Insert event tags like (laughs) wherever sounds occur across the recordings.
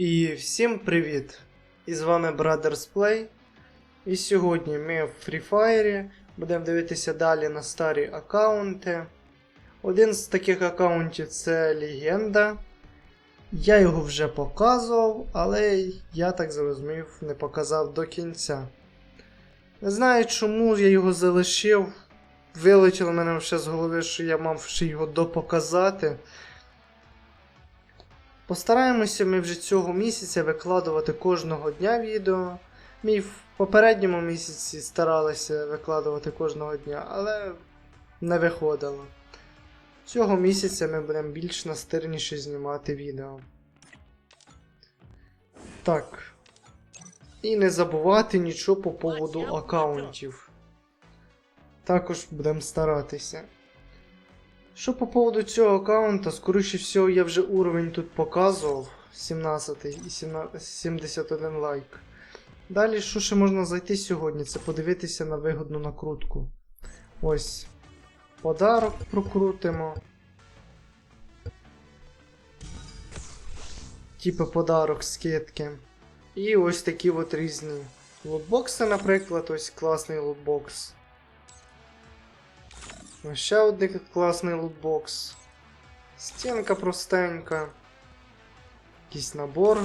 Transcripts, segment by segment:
І всім привіт! І з вами Brothers Play. І сьогодні ми в Free Fire будемо дивитися далі на старі аккаунти. Один з таких аккаунтів це Легенда. Я його вже показував, але я так зрозумів, не показав до кінця. Не знаю, чому я його залишив. Вилетіло мене ще з голови, що я мав ще його допоказати. Постараємося ми вже цього місяця викладувати кожного дня відео. Ми в попередньому місяці старалися викладувати кожного дня, але не виходило. Цього місяця ми будемо більш настирніше знімати відео. Так. І не забувати нічого по поводу аккаунтів. Також будемо старатися. Що по поводу цього аккаунта, скоріше всього, я вже уровень тут показував 17 і 17, 71 лайк. Далі, що ще можна зайти сьогодні, це подивитися на вигодну накрутку. Ось. Подарок прокрутимо. Типу подарок скидки. І ось такі от різні лутбокси, наприклад, ось класний лутбокс. Ось Ще один класний лутбокс. Стінка простенька. Якийсь набор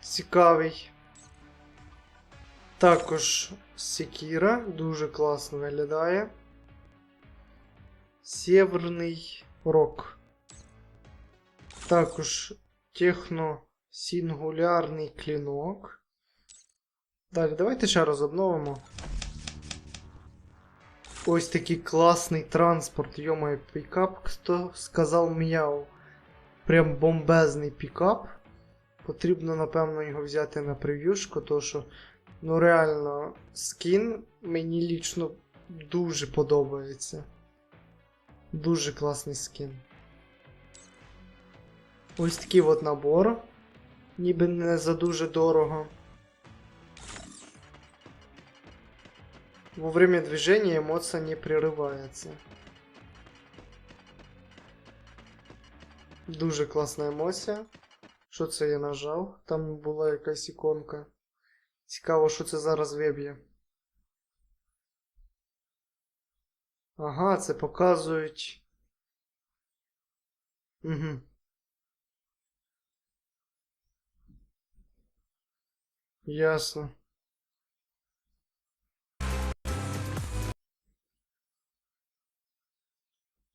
цікавий. Також Секіра дуже класно виглядає. Сєверний рок. Також техно-сінгулярний клінок. Далі, давайте ще раз обновимо. Ось такий класний транспорт, йомає пікап, хто сказав м'яу. Прям бомбезний пікап. Потрібно, напевно, його взяти на прев'юшку, тому що, ну реально, скін мені лічно дуже подобається. Дуже класний скін. Ось такий от набор. Ніби не за дуже дорого. Во время движения эмоция не прерывается. Дуже класна емоція. Що це я нажав? Там була якась іконка. Цікаво, що це зараз виб'є. Ага, це показують. Угу. Ясно.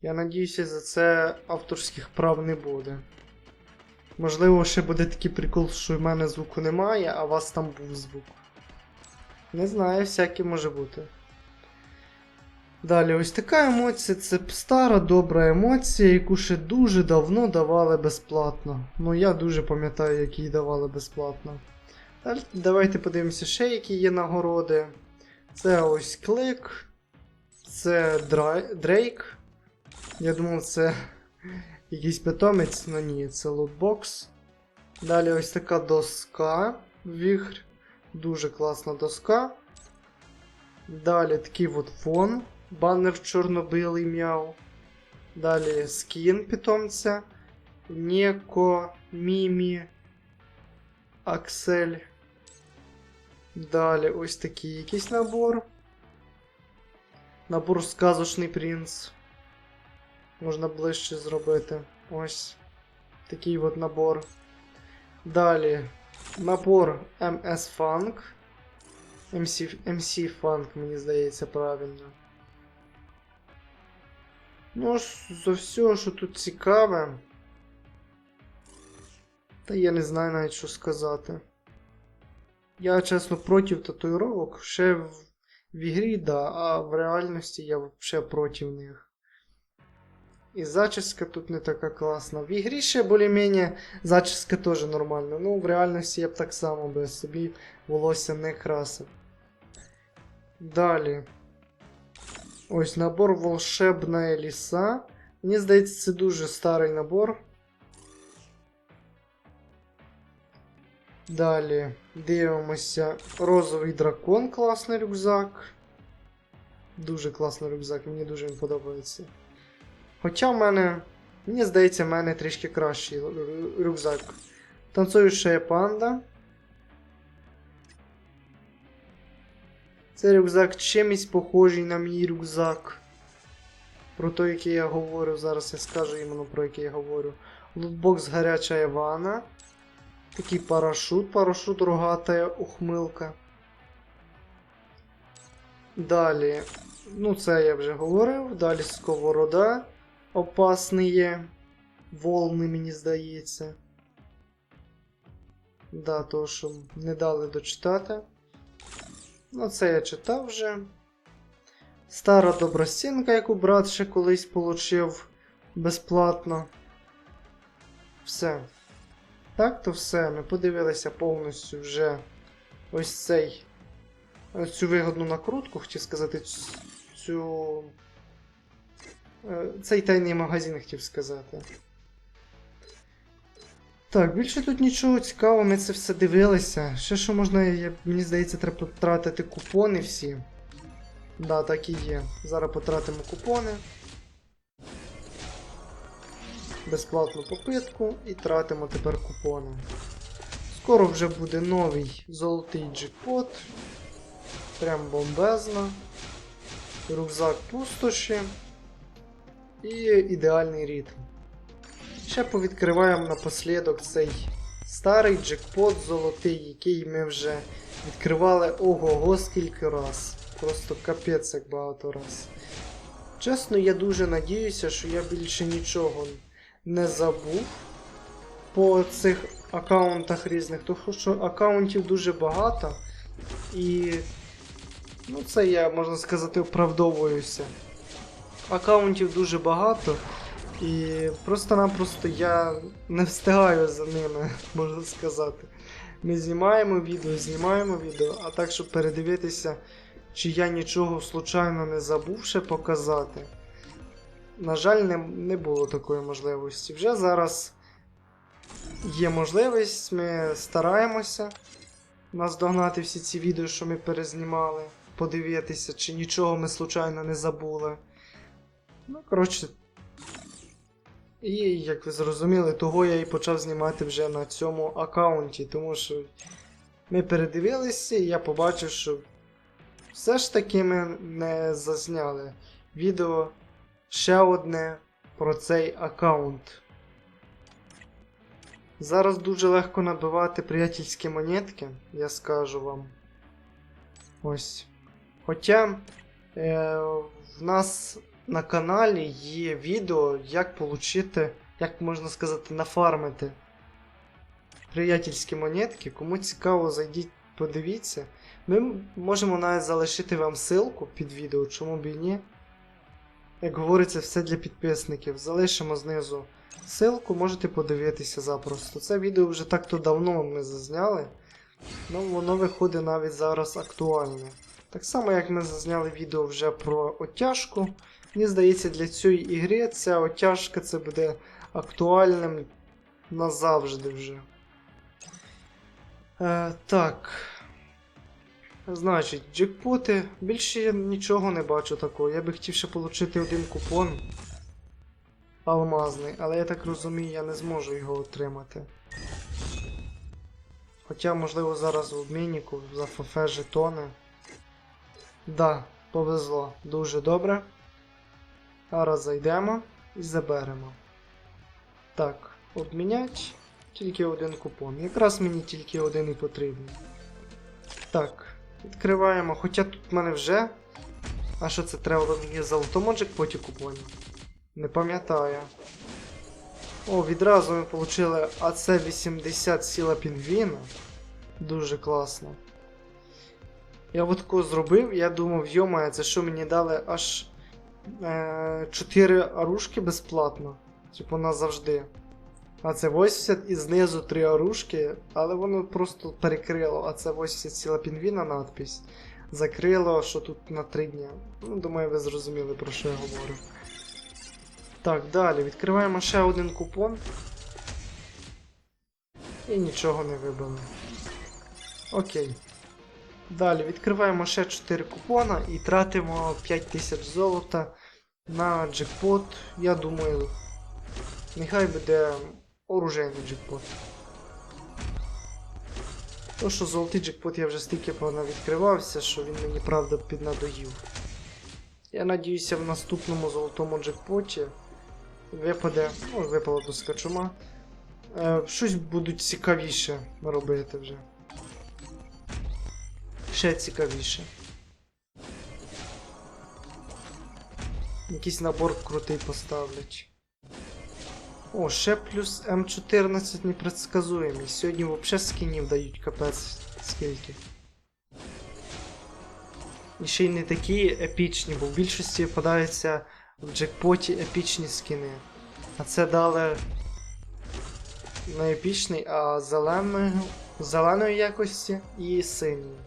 Я надіюся, за це авторських прав не буде. Можливо, ще буде такий прикол, що в мене звуку немає, а у вас там був звук. Не знаю, всяке може бути. Далі, ось така емоція це стара добра емоція, яку ще дуже давно давали безплатно. Ну я дуже пам'ятаю, як її давали безплатно. Давайте подивимося ще, які є нагороди. Це ось клик. Це Драй... Дрейк. Я думав, це якийсь питомець, але ні, це лутбокс. Далі ось така доска вігр. Дуже класна доска. Далі такий от фон. Банер чорнобилий м'яв. Далі скін питомця. Неко, Мімі, Аксель. Далі ось такий якийсь набор. Набор сказочний принц. Можна ближче зробити. Ось такий от набор. Далі набор MS Funk. MC, MC Funk, мені здається, правильно. Ну, за все, що тут цікаве. Та я не знаю навіть що сказати. Я, чесно, проти татуїровок. Ще в, в ігрі, да, а в реальності я взагалі проти них. І зачіска тут не така класна. В ігрі ще більш-менш зачіска теж нормальна. Ну, в реальності я б так само би собі волосся не красив. Далі. Ось набор волшебна ліса. Мені здається, це дуже старий набор. Далі дивимося. Розовий дракон, класний рюкзак. Дуже класний рюкзак, мені дуже він подобається. Хоча в мене, мені здається, в мене трішки кращий рю- рюкзак. Танцююча панда. Це рюкзак чимось похожий на мій рюкзак. Про той, який я говорю. Зараз я скажу іменно про який я говорю. Лутбокс гаряча Івана. Такий парашут, парашут рогатая ухмилка. Далі. Ну, це я вже говорив. Далі сковорода. Опасний є. Волни, мені здається. Да, то, що не дали дочитати. Ну, це я читав вже. Стара добра стінка, яку брат ще колись получив безплатно. Все. Так, то все. Ми подивилися повністю вже ось цей. ось Цю вигодну накрутку, хотів сказати, цю. Е, Цей тайний магазин хотів сказати. Так, більше тут нічого цікавого, ми це все дивилися. Ще що можна, я- мені здається, треба потратити купони всі. Да, так і є. Зараз потратимо купони. Безплатну попитку і тратимо тепер купони. Скоро вже буде новий золотий джекпот. Прям бомбезно. Рюкзак пустоші. І ідеальний ритм. Ще повідкриваємо напослідок цей старий джекпот золотий, який ми вже відкривали ого-го скільки раз. Просто капець як багато раз. Чесно, я дуже надіюся, що я більше нічого не забув по цих аккаунтах різних, тому що аккаунтів дуже багато. І ну, це я, можна сказати, оправдовуюся. Аккаунтів дуже багато. І просто-напросто я не встигаю за ними, (laughs) можна сказати. Ми знімаємо відео, знімаємо відео, а так, щоб передивитися, чи я нічого случайно не забув ще показати. На жаль, не, не було такої можливості. Вже зараз є можливість, ми стараємося наздогнати всі ці відео, що ми перезнімали, подивитися, чи нічого ми случайно не забули. Ну, коротше. І, як ви зрозуміли, того я і почав знімати вже на цьому аккаунті, тому що ми передивилися, і я побачив, що все ж таки ми не зазняли відео ще одне про цей аккаунт. Зараз дуже легко набивати приятельські монетки, я скажу вам. Ось. Хоча е, в нас на каналі є відео, як отримати, як можна сказати, нафармити приятельські монетки. Кому цікаво, зайдіть, подивіться. Ми можемо навіть залишити вам ссылку під відео, чому б і ні. Як говориться, все для підписників. Залишимо знизу ссылку, можете подивитися запросто. Це відео вже так-то давно ми зазняли. Ну, воно виходить навіть зараз актуальне. Так само, як ми зазняли відео вже про оттяжку. Мені здається, для цієї ігри ця оттяжка це буде актуальним назавжди вже. Е, так. Значить, джекпоти. Більше я нічого не бачу такого. Я би хотів ще отримати один купон алмазний, але я так розумію, я не зможу його отримати. Хоча, можливо, зараз в обміннику за ФФ жетони. Да, повезло. Дуже добре. Зараз зайдемо і заберемо. Так, обмінять. Тільки один купон. Якраз мені тільки один і потрібен. Так, відкриваємо. Хоча тут в мене вже. А що це треба мені золотому джекпоті купонів? Не пам'ятаю. О, відразу ми отримали АЦ-80 сіла пінгвіна. Дуже класно. Я от тако зробив, я думав, йомає, це що мені дали аж 4 оружки безплатно. Типу назавжди. А це 80 і знизу 3 оружки, але воно просто перекрило. А це 80 сіла пінгвіна надпись. Закрило, що тут на 3 дня. Ну, думаю, ви зрозуміли, про що я говорю. Так, далі. Відкриваємо ще один купон. І нічого не вибили. Окей. Далі відкриваємо ще 4 купона і тратимо 5000 золота на джекпот. Я думаю, нехай буде оружейний джекпот. То, що золотий джекпот я вже стільки відкривався, що він мені правда піднадоїв. Я надіюся, в наступному золотому джекпоті випаде, ну, випала доска чума. Е, щось будуть цікавіше робити вже. Ще цікавіше. Якийсь набор крутий поставлять. О, ще плюс М14 непредсказуємий. Сьогодні взагалі скінів дають капець скільки. І ще й не такі епічні, бо в більшості впадаються в джекпоті епічні скіни. А це дали не епічний, а зеленої, зеленої якості і синьої.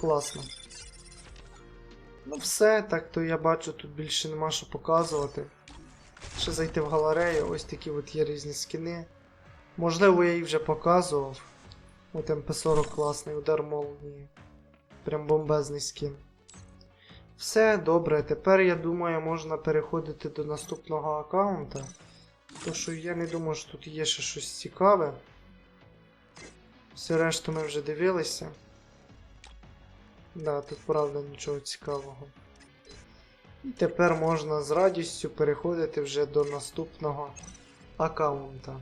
Класно. Ну все, так то я бачу, тут більше нема що показувати. Ще зайти в галерею, ось такі от є різні скіни. Можливо, я їх вже показував. От МП40 класний, удар молнії. Прям бомбезний скін. Все добре, тепер я думаю, можна переходити до наступного аккаунта. То що я не думаю, що тут є ще щось цікаве. Все решту ми вже дивилися. Да, тут правда нічого цікавого. І тепер можна з радістю переходити вже до наступного аккаунта.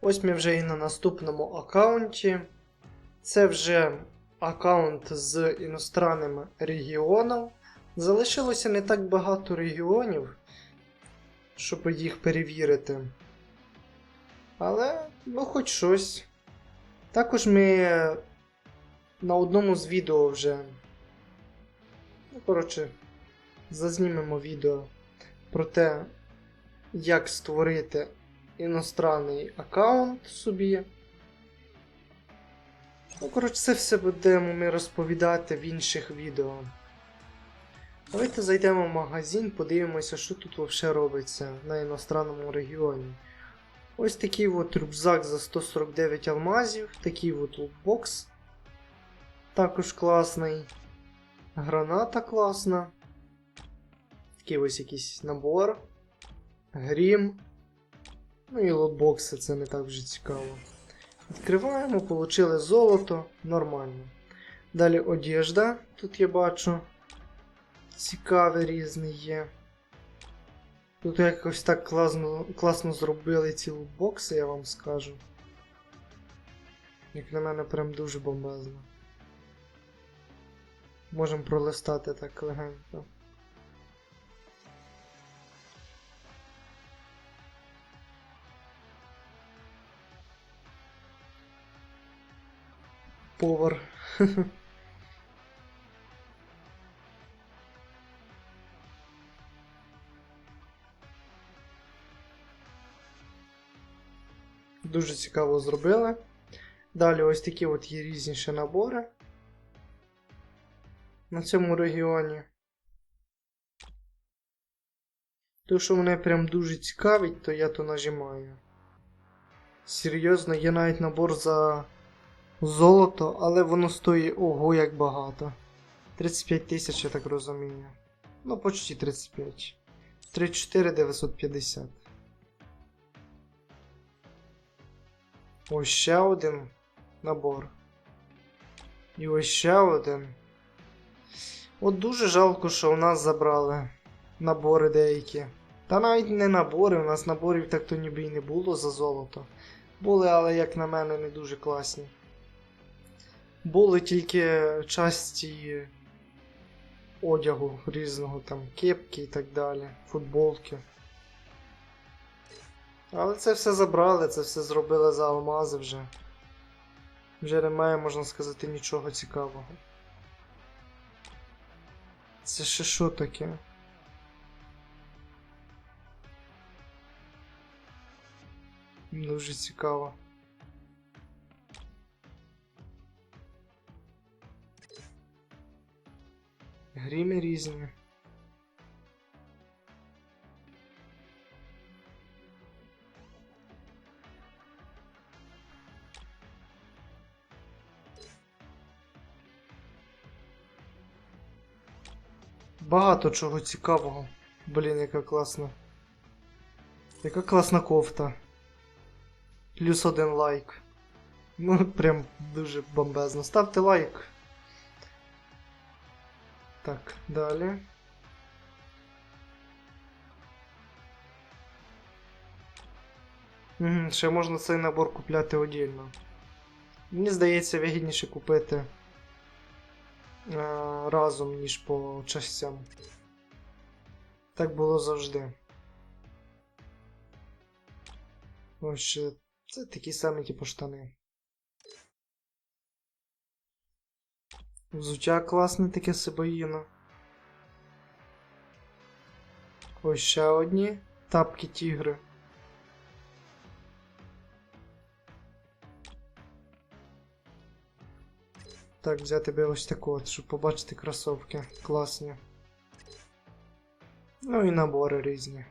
Ось ми вже і на наступному аккаунті. Це вже аккаунт з іностранним регіоном. Залишилося не так багато регіонів, щоб їх перевірити. Але, ну, хоч щось. Також ми на одному з відео вже. Ну, коротше, зазнімемо відео про те, як створити іностранний аккаунт собі. Ну, коротше, це все будемо ми розповідати в інших відео. Давайте зайдемо в магазин, подивимося, що тут взагалі робиться на іностранному регіоні. Ось такий от рюкзак за 149 алмазів, такий от лутбокс. Також класний. Граната класна. Такий ось якийсь набор. Грім. Ну і лотбокси, це не так вже цікаво. Відкриваємо, получили золото, нормально. Далі одежда, тут я бачу. Цікавий різний є. Тут якось так класно, класно зробили ці лутбокси, я вам скажу. Як на мене, прям дуже бомбезно. Можемо пролистати так легенько. Повар. (laughs) Дуже цікаво зробили. Далі ось такі от є різні ще набори на цьому регіоні. То, що мене прям дуже цікавить, то я то нажимаю. Серйозно, є навіть набор за золото, але воно стоїть ого як багато. 35 тисяч, я так розумію. Ну, почти 35. 34 950. Ось ще один набор. І ось ще один. От дуже жалко, що у нас забрали набори деякі. Та навіть не набори, у нас наборів так то ніби і не було за золото. Були, але, як на мене, не дуже класні. Були тільки часті одягу різного, там кепки і так далі, футболки. Але це все забрали, це все зробили за алмази вже. Вже немає, можна сказати, нічого цікавого. Це ще що таке? Дуже цікаво. Гріми різні. Багато чого цікавого. Блін, яка класна. Яка класна кофта. Плюс один лайк. Ну, (laughs) прям дуже бомбезно. Ставте лайк. Так, далі. Ще можна цей набор купляти отдільно. Мені здається, вигідніше купити разом, ніж по частям. Так було завжди. Ось ще це такі самі, типу, штани. Взуття класне таке сибоїно. Ось ще одні тапки тігри. Так, взяти би ось таку от, щоб побачити кросовки. Класні. Ну і набори різні.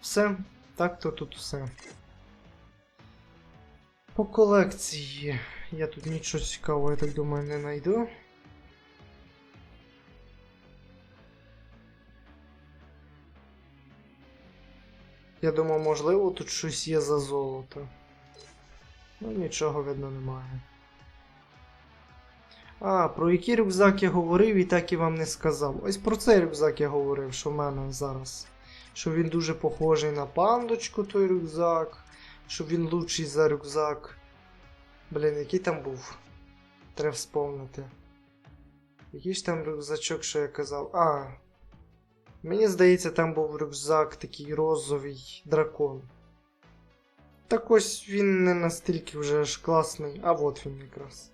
Все. Так то тут все. По колекції. Я тут нічого цікавого, я так думаю, не знайду. Я думав, можливо, тут щось є за золото. Ну, нічого видно немає. А, про який рюкзак я говорив і так і вам не сказав. Ось про цей рюкзак я говорив, що в мене зараз. Що він дуже похожий на пандочку, той рюкзак. Що він лучший за рюкзак. Блін, який там був? Треба вспомнити. Який ж там рюкзачок, що я казав? А. Мені здається, там був рюкзак такий розовий дракон. Так ось він не настільки вже ж класний, а от він якраз.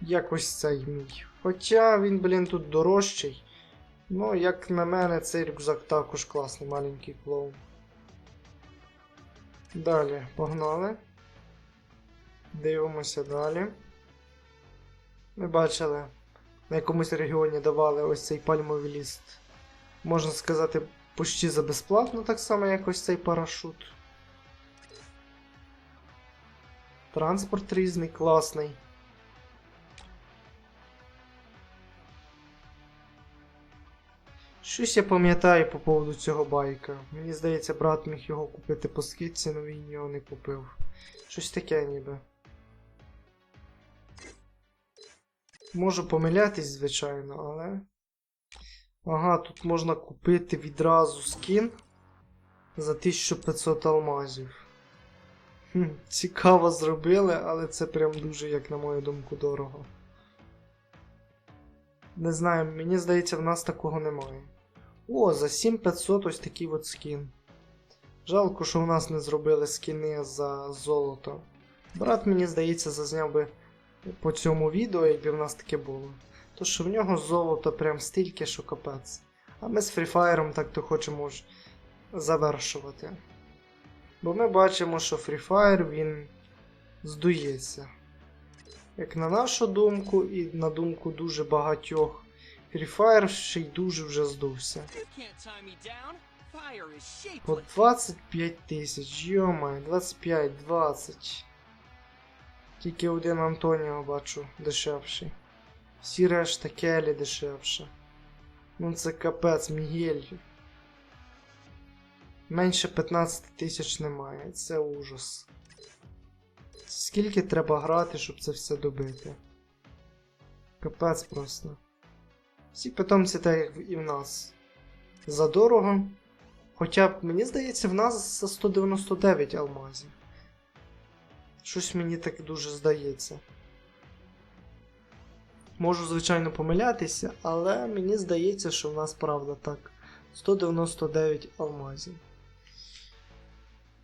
Якось цей мій. Хоча він, блін, тут дорожчий. Ну, як на мене, цей рюкзак також класний, маленький клоун. Далі, погнали. Дивимося далі. Ми бачили, на якомусь регіоні давали ось цей пальмовий ліст. Можна сказати, почти за безплатно, так само як ось цей парашут. Транспорт різний, класний. Щось я пам'ятаю по поводу цього байка. Мені здається, брат міг його купити по скидці, але він його не купив. Щось таке ніби. Можу помилятись, звичайно, але. Ага, тут можна купити відразу скін за 1500 алмазів. Цікаво зробили, але це прям дуже, як на мою думку, дорого. Не знаю, мені здається, в нас такого немає. О, за 7500 ось такий от скін. Жалко, що в нас не зробили скіни за золото. Брат, мені здається, зазняв би по цьому відео, якби в нас таке було. То що в нього золото прям стільки, що капець. А ми з Fire так то хочемо ж завершувати. Бо ми бачимо, що Free Fire він здується. Як на нашу думку, і на думку дуже багатьох, Free Fire ще й дуже вже здувся. По 25 тисяч, йомай, 25-20. Тільки один Антоніо бачу дешевший. Всі решта Келі дешевше. Ну це капець, Мігель. Менше 15 тисяч немає, це ужас. Скільки треба грати, щоб це все добити? Капець просто. Всі питомці так як і в нас. Задорого. Хоча б, мені здається, в нас за 199 алмазів. Щось мені так дуже здається. Можу, звичайно, помилятися, але мені здається, що в нас правда так. 199 алмазів.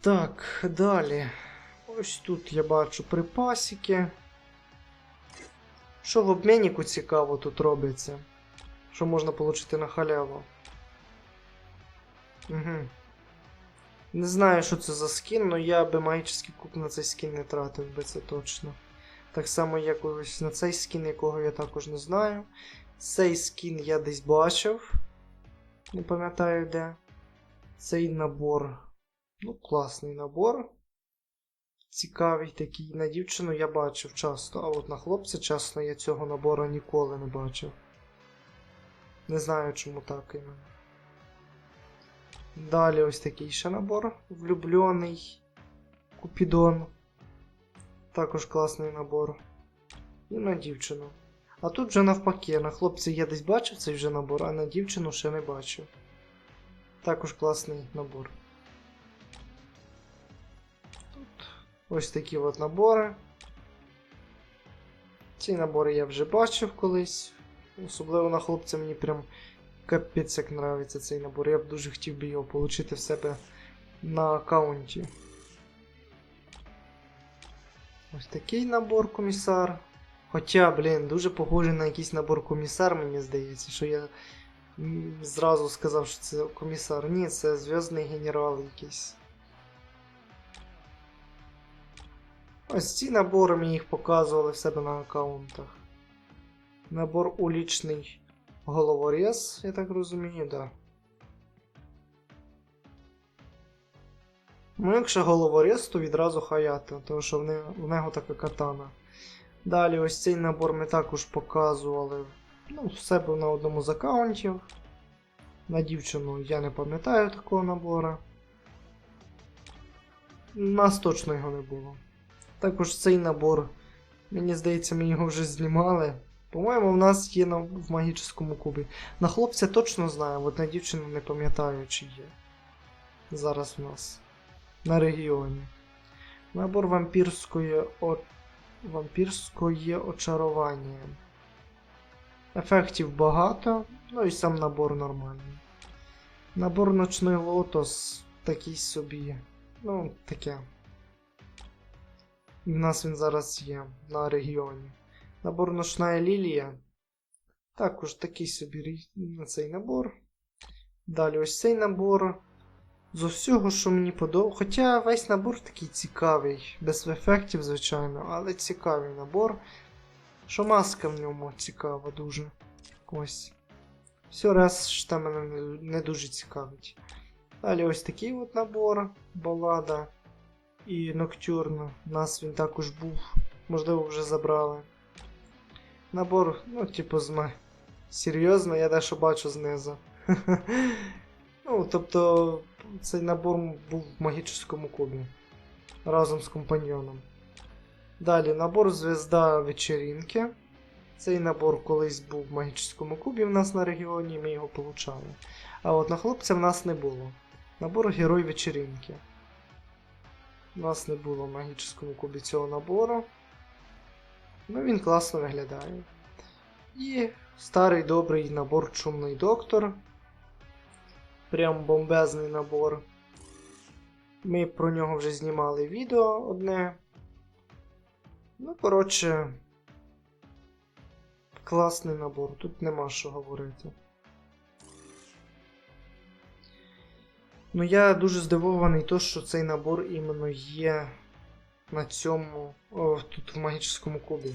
Так, далі. Ось тут я бачу припасики. Що в обміннику цікаво тут робиться? Що можна отримати на халяву? Угу. Не знаю, що це за скін, але я би магічний куб на цей скін не тратив би це точно. Так само, як ось на цей скін, якого я також не знаю. Цей скін я десь бачив. Не пам'ятаю де. Цей набор. Ну, класний набор. Цікавий такий. На дівчину я бачив часто, а от на хлопця, чесно, я цього набору ніколи не бачив. Не знаю, чому так іменно. Далі ось такий ще набор влюблений. Купідон. Також класний набор. І на дівчину. А тут вже навпаки, на хлопця я десь бачив цей вже набор, а на дівчину ще не бачив. Також класний набор. Ось такі от набори. Ці набори я вже бачив колись. Особливо на хлопця мені прям капець як нравиться цей набор. Я б дуже хотів би його отримати в себе на аккаунті. Ось такий набор комісар. Хоча, блін, дуже похожий на якийсь набор комісар, мені здається, що я зразу сказав, що це комісар. Ні, це зв'язний генерал якийсь. Ось ці набори мені їх показували в себе на аккаунтах. Набор улічний головорез, я так розумію, да. Ну, якщо головорез, то відразу хаята, тому що в, не, в нього така катана. Далі ось цей набор ми також показували ну, в себе на одному з аккаунтів. На дівчину я не пам'ятаю такого набору. У нас точно його не було. Також цей набор, мені здається, ми його вже знімали. По-моєму, в нас є на, в магічному кубі. На хлопця точно знаю, от на дівчину не пам'ятаю, чи є. Зараз у нас. На регіоні. Набор вампірської о... вампірської очарування. Ефектів багато, ну і сам набор нормальний. Набор ночний лотос такий собі. Ну, таке. І в нас він зараз є на регіоні. Набор ночна лілія. Також такий собі цей набор. Далі ось цей набор. З усього, що мені подобається. Хоча весь набор такий цікавий, без ефектів, звичайно, але цікавий набор. Що маска в ньому цікава дуже. Ось. Все раз решта мене не, не дуже цікавить. Далі ось такий от набор, балада і ноктюрн. У нас він також був, можливо, вже забрали. Набор, ну, типу, з ма... Серйозно, я дещо бачу знизу. (laughs) ну, тобто, цей набор був в магічному кубі. Разом з компаньйоном. Далі набор Звезда вечеринки. Цей набор колись був в магічному кубі в нас на регіоні, ми його получали. А от на хлопця в нас не було. Набор Герой вечеринки. У нас не було в магічному кубі цього набору. Ну він класно виглядає. І старий добрий набор Чумний доктор. Прям бомбезний набор. Ми про нього вже знімали відео одне. Ну, коротше, класний набор, тут нема що говорити. Ну, я дуже здивований, то, що цей набор іменно є на цьому. О, тут в магічному кубі.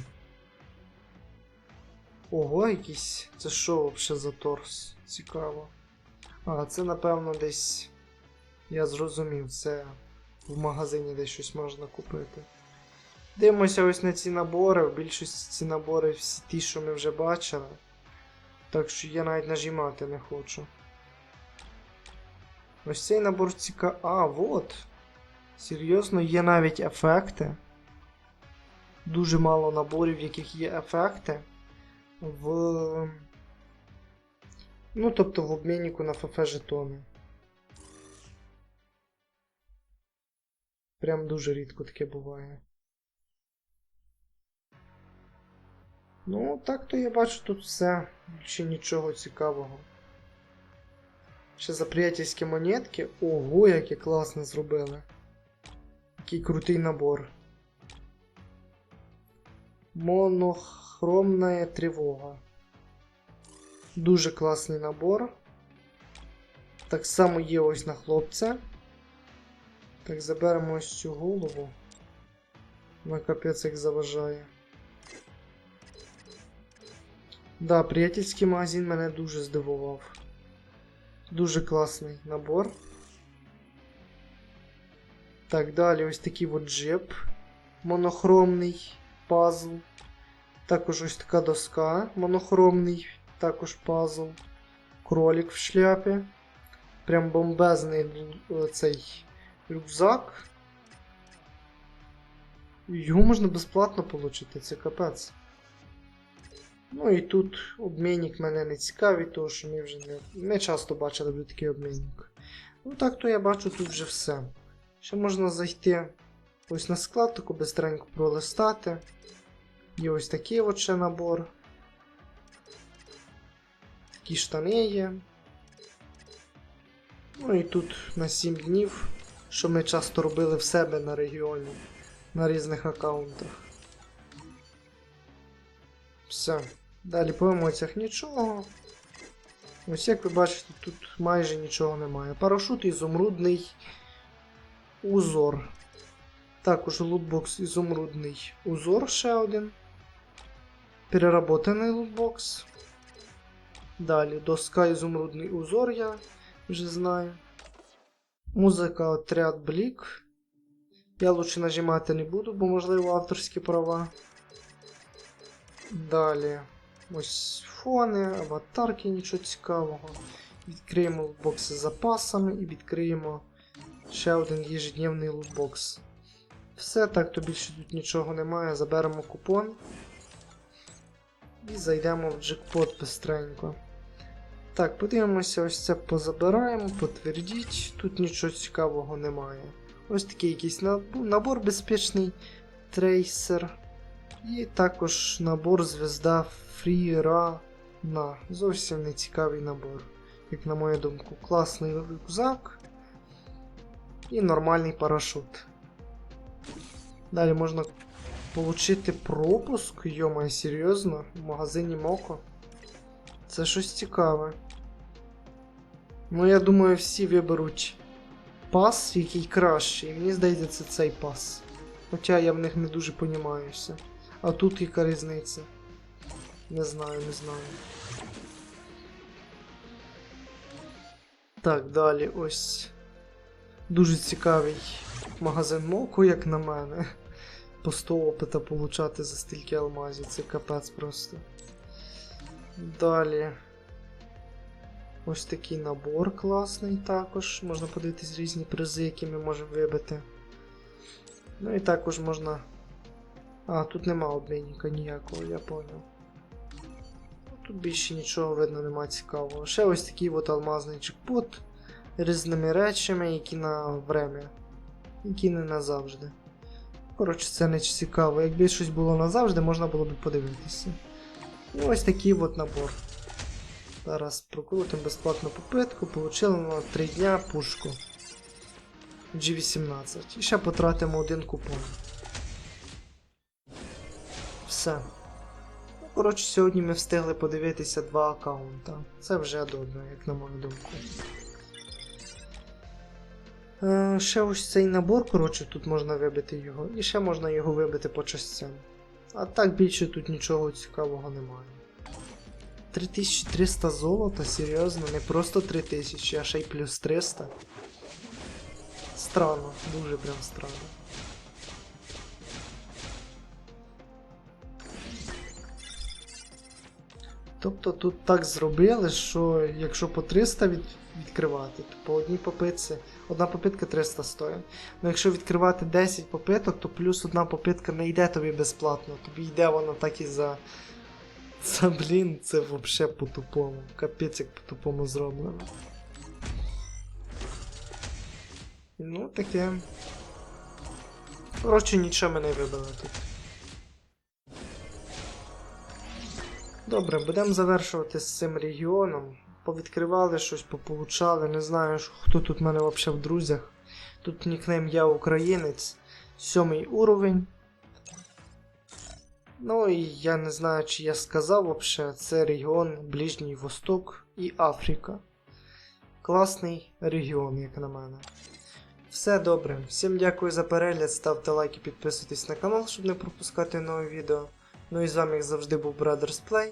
Ого, якийсь. Це що взагалі за торс? Цікаво. А, це напевно десь. Я зрозумів, це в магазині десь щось можна купити. Дивимося ось на ці набори. В більшості ці набори всі ті, що ми вже бачили. Так що я навіть нажимати не хочу. Ось цей набор цікавий. А, вот. Серйозно, є навіть ефекти. Дуже мало наборів, в яких є ефекти. В. Ну, тобто в обміннику на ФФ жетони. Прям дуже рідко таке буває. Ну, так то я бачу тут все. Більше нічого цікавого. Ще за приятельські монетки. Ого, яке класно зробили. Який крутий набор. Монохромна тривога. Дуже класний набор. Так само є ось на хлопця. Так, заберемо ось цю голову. На капець як заважає. Да, приятельський магазин мене дуже здивував. Дуже класний набор. Так, далі ось такий от джеб. Монохромний пазл. Також ось така доска. Монохромний також пазл. Кролик в шляпі. Прям бомбезний е, цей рюкзак. Його можна безплатно отримати, це капець. Ну і тут обмінник мене не цікавий, тому що ми вже не, не часто бачили вже такий обмінник. Ну так то я бачу тут вже все. Ще можна зайти ось на склад, таку бистренько пролистати. Є ось такий от ще набор. Такі штани є. Ну і тут на 7 днів, що ми часто робили в себе на регіоні, на різних аккаунтах. Все. Далі по емоціях нічого. Ось як ви бачите, тут майже нічого немає. Парашут ізумрудний узор. Також лутбокс ізумрудний узор ще один. Переработаний лутбокс. Далі доска ізумрудний узор, я вже знаю. Музика отряд Блік. Я лучше нажимати не буду, бо можливо авторські права. Далі. Ось фони, аватарки, нічого цікавого. Відкриємо лутбокси з запасами і відкриємо ще один ежедневний лутбокс. Все, так то більше тут нічого немає. Заберемо купон. І зайдемо в джекпот бистренько. Так, подивимося, ось це позабираємо, потвердіть. Тут нічого цікавого немає. Ось такий якийсь набор, набор безпечний трейсер. І також набор звезда Фріра на. Зовсім не цікавий набор, як на мою думку. Класний рюкзак і нормальний парашут. Далі можна отримати пропуск, йома, серйозно, в магазині Моко. Це щось цікаве. Ну, я думаю, всі виберуть пас, який кращий. Мені здається, це цей пас. Хоча я в них не дуже понімаюся. А тут яка різниця? Не знаю, не знаю. Так, далі ось. Дуже цікавий магазин Моко, як на мене. По 100 опита получати за стільки алмазів, це капець просто. Далі. Ось такий набор класний також. Можна подивитись різні призи, які ми можемо вибити. Ну і також можна. А, тут нема обмінника ніякого, я поняв. Тут більше нічого видно нема цікавого. Ще ось такий от алмазний джекпот різними речами, які на время. Які не назавжди. Коротше, це не цікаво. Якби щось було назавжди, можна було б подивитися. І ось такий от набор. Зараз прокрутимо безплатну попитку, получили на 3 дня пушку. G18. І ще потратимо один купон. Все. Ну, коротше, сьогодні ми встигли подивитися два аккаунта. Це вже добре, як на мою думку. Е, ще ось цей набор, коротше, тут можна вибити його, і ще можна його вибити по частям. А так більше тут нічого цікавого немає. 3300 золота, серйозно, не просто 3000, а ще й плюс 300. Странно, дуже прям странно. Тобто тут так зробили, що якщо по 300 від, відкривати, то по одній попитці одна попитка 300 стоїть. Ну якщо відкривати 10 попиток, то плюс одна попитка не йде тобі безплатно, тобі йде воно так і за. Це, блін, це взагалі по-тупому. Капець як по-тупому зроблено. Ну, таке. Коротше, нічого ми не вибили тут. Добре, будемо завершувати з цим регіоном. Повідкривали щось, пополучали. Не знаю, хто тут в мене взагалі в друзях. Тут нікнейм я українець. Сьомий уровень. Ну і я не знаю, чи я сказав взагалі, це регіон Ближній Восток і Африка. Класний регіон, як на мене. Все добре. Всім дякую за перегляд, ставте лайки, підписуйтесь на канал, щоб не пропускати нові відео. Ну і з вами, як завжди, був Brothers Play.